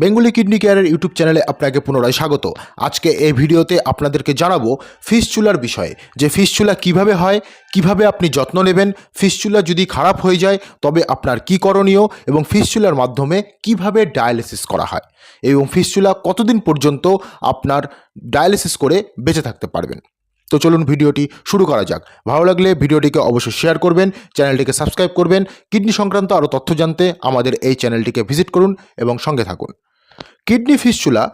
Bengali kidney কেয়ারের YouTube চ্যানেলে আপনাকে পুনরায় স্বাগত। আজকে এই ভিডিওতে আপনাদেরকে জানাব ফিসচুলার বিষয়ে, যে ফিসচুলা কীভাবে হয়, কীভাবে আপনি যত্ন নেবেন ফিসচুলা যদি খারাপ হয়ে যায়, তবে আপনার কি করণীয় এবং ফিসচুলার মাধ্যমে কীভাবে ডায়ালিসিস করা হয় এবং ফিসচুলা কতদিন পর্যন্ত আপনার ডায়ালিসিস করে বেঁচে থাকতে পারবেন। তো চলুন ভিডিওটি শুরু করা যাক। ভালো লাগলে ভিডিওটিকে অবশ্যই শেয়ার করবেন, চ্যানেলটিকে সাবস্ক্রাইব করবেন। কিডনি সংক্রান্ত আরও তথ্য জানতে আমাদের এই চ্যানেলটিকে ভিজিট করুন এবং সঙ্গে থাকুন। কিডনি ফিস্চুলা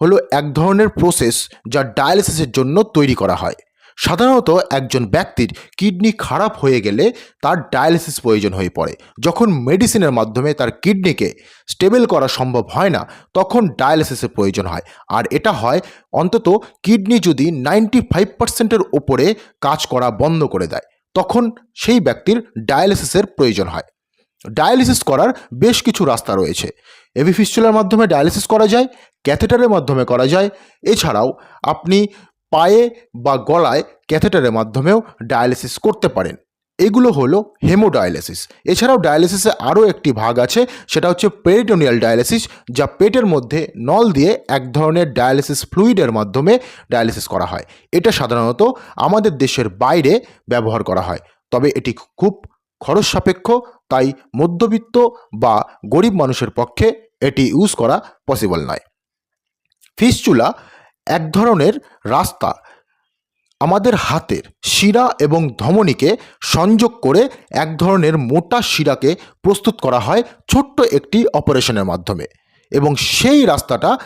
হলো এক ধরনের প্রসেস যা ডায়ালিসিসের জন্য তৈরি করা হয়। সাধারণত একজন ব্যক্তির কিডনি খারাপ হয়ে গেলে তার ডায়ালিসিস প্রয়োজন হয়ে পড়ে। যখন মেডিসিনের মাধ্যমে তার কিডনিকে স্টেবল করা সম্ভব হয় না, তখন ডায়ালিসিসের প্রয়োজন হয়। আর এটা হয় অন্তত কিডনি যদি নাইনটি ফাইভ পার্সেন্টের ওপরে কাজ করা বন্ধ করে দেয়, তখন সেই ব্যক্তির ডায়ালিসিসের প্রয়োজন হয়। ডায়ালিসিস করার বেশ কিছু রাস্তা রয়েছে। এভি ফিস্চুলার মাধ্যমে ডায়ালিসিস করা যায়, ক্যাথেটারের মাধ্যমে করা যায়। এছাড়াও আপনি পায়ে বা গলায় ক্যাথেটারের মাধ্যমেও ডায়ালিসিস করতে পারেন। এগুলো হলো হেমোডায়ালিসিস। এছাড়াও ডায়ালিসিসে আরও একটি ভাগ আছে, সেটা হচ্ছে পেরিটোনিয়াল ডায়ালিসিস, যা পেটের মধ্যে নল দিয়ে এক ধরনের ডায়ালিসিস ফ্লুইডের মাধ্যমে ডায়ালিসিস করা হয়। এটা সাধারণত আমাদের দেশের বাইরে ব্যবহার করা হয়। তবে এটি খুব খরচ সাপেক্ষ তাই মধ্যবিত্ত বা গরিব মানুষের পক্ষে এটি ইউজ করা পসিবল নয়। ফিসচুলা এক ধরনের রাস্তা আমাদের হাতের শিরা এবং ধমনীকে সংযোগ করে এক ধরনের মোটা শিরাকে প্রস্তুত করা হয় ছোট্ট একটি অপারেশনের মাধ্যমে এবং সেই রাস্তাটা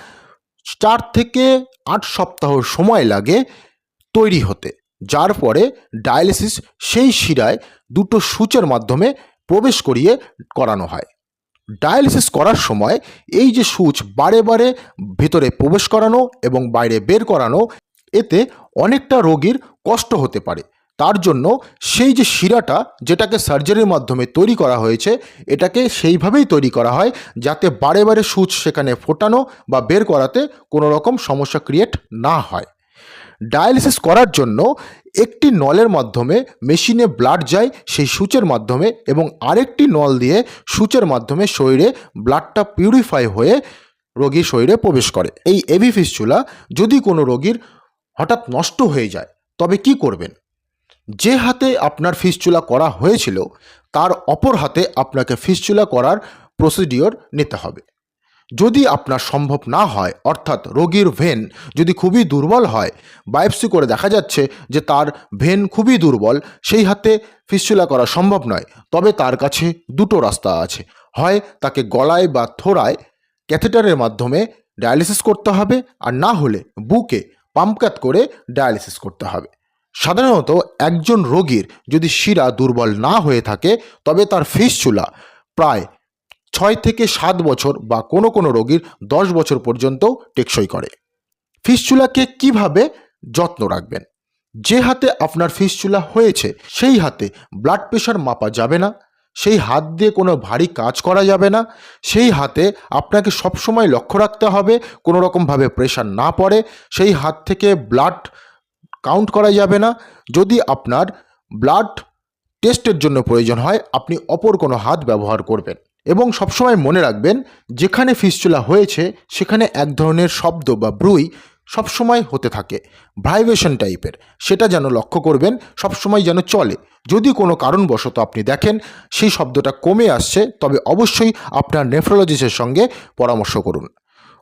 চার থেকে আট সপ্তাহ সময় লাগে তৈরি হতে। যার পরে ডায়ালিসিস সেই শিরায় দুটো সূচের মাধ্যমে প্রবেশ করিয়ে করানো হয়। ডায়ালিসিস করার সময় এই যে সূচ বারে বারে ভেতরে প্রবেশ করানো এবং বাইরে বের করানো, এতে অনেকটা রোগীর কষ্ট হতে পারে। তার জন্য সেই যে শিরাটা যেটাকে সার্জারির মাধ্যমে তৈরি করা হয়েছে, এটাকে সেইভাবেই তৈরি করা হয় যাতে বারে বারে সূচ সেখানে ফোটানো বা বের করাতে কোনো রকম সমস্যা ক্রিয়েট না হয়। ডায়ালিসিস করার জন্য একটি নলের মাধ্যমে মেশিনে ব্লাড যায়, সেই সূচের মাধ্যমে এবং আরেকটি নল দিয়ে সূচের মাধ্যমে শরীরে ব্লাডটা পিউরিফাই হয়ে রোগীর শরীরে প্রবেশ করে। এই এভি ফিস্চুলা যদি কোনো রোগীর হঠাৎ নষ্ট হয়ে যায়, তবে কি করবেন? যে হাতে আপনার ফিসচুলা করা হয়েছিল, তার অপর হাতে আপনাকে ফিসচুলা করার প্রসিডিওর নিতে হবে। যদি আপনার সম্ভব না হয়, অর্থাৎ রোগীর ভেন যদি খুবই দুর্বল হয়, বায়োপসি করে দেখা যাচ্ছে যে তার ভেন খুবই দুর্বল, সেই হাতে ফিস্চুলা করা সম্ভব নয়। তবে তার কাছে দুটো রাস্তা আছে। হয় তাকে গলায় বা থোড়ায় ক্যাথেটারের মাধ্যমে ডায়ালিসিস করতে হবে, আর না হলে বুকে পাম্পকাত করে ডায়ালিসিস করতে হবে। সাধারণত একজন রোগীর যদি শিরা দুর্বল না হয়ে থাকে, তবে তার ফিসচুলা প্রায় ছয় থেকে সাত বছর বা কোনো কোনো রোগীর দশ বছর পর্যন্ত টেকসই করে। ফিসচুলাকে কীভাবে যত্ন রাখবেন? যে হাতে আপনার ফিসচুলা হয়েছে, সেই হাতে ব্লাড প্রেশার মাপা যাবে না, সেই হাত দিয়ে কোনো ভারী কাজ করা যাবে না, সেই হাতে আপনাকে সবসময় লক্ষ্য রাখতে হবে, কোনো রকমভাবে প্রেশার না পড়ে, সেই হাত থেকে ব্লাড কাউন্ট করা যাবে না। যদি আপনার ব্লাড টেস্টের জন্য প্রয়োজন হয়, আপনি অপর কোনো হাত ব্যবহার করবেন। এবং সবসময় মনে রাখবেন, যেখানে ফিসচুলা হয়েছে, সেখানে এক ধরনের শব্দ বা ব্রুই সবসময় হতে থাকে। ভাইব্রেশন টাইপের। সেটা যেন লক্ষ্য করবেন, সবসময় যেন চলে। যদি কোনো কারণবশত আপনি দেখেন, সেই শব্দটা কমে আসছে, তবে অবশ্যই আপনার নেফ্রোলজিস্টের সঙ্গে পরামর্শ করুন।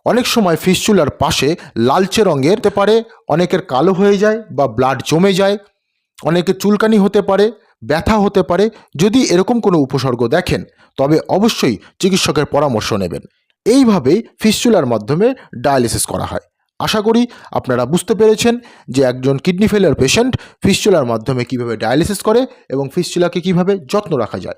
অনেক সময় ফিসচুলার পাশে লালচে রঙের হতে পারে, অনেকের কালো হয়ে যায় বা ব্লাড জমে যায়, অনেকের চুলকানি হতে পারে ব্যথা হতে পারে যদি এরকম কোনো উপসর্গ দেখেন, তবে অবশ্যই চিকিৎসকের পরামর্শ নেবেন। এইভাবেই ফিস্টুলার মাধ্যমে ডায়ালিসিস করা হয়। আশা করি আপনারা বুঝতে পেরেছেন যে একজন কিডনি ফেলার পেশেন্ট ফিস্চুলার মাধ্যমে কীভাবে ডায়ালিসিস করে এবং ফিস্টুলাকে কীভাবে যত্ন রাখা যায়।